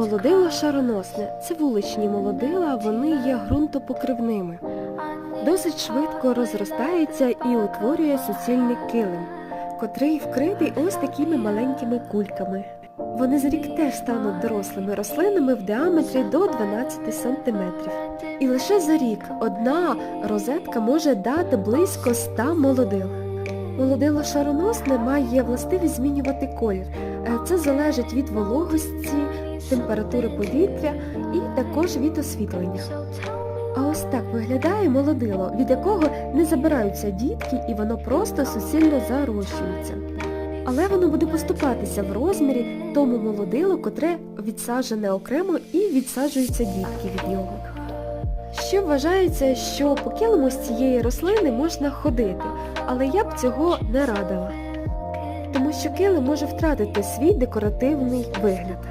Молодило шароносне. Це вуличні молодила, вони є ґрунтопокривними. Досить швидко розростається і утворює суцільний килим, котрий вкритий ось такими маленькими кульками. Вони за рік теж стануть дорослими рослинами в діаметрі до 12 см. І лише за рік одна розетка може дати близько 100 молодил. Молодило шароносне має властивість змінювати колір. Е, Це залежить від вологості, температури повітря і також від освітлення. А ось так виглядає молодило, від якого не забираються дітки і воно просто суцільно зарощується. Але воно буде поступатися в розмірі тому молодилу, котре відсаджене окремо і відсаджуються дітки від нього. Ще вважається, що по килиму з цієї рослини можна ходити, але я б цього не радила. Тому що килим може втратити свій декоративний вигляд.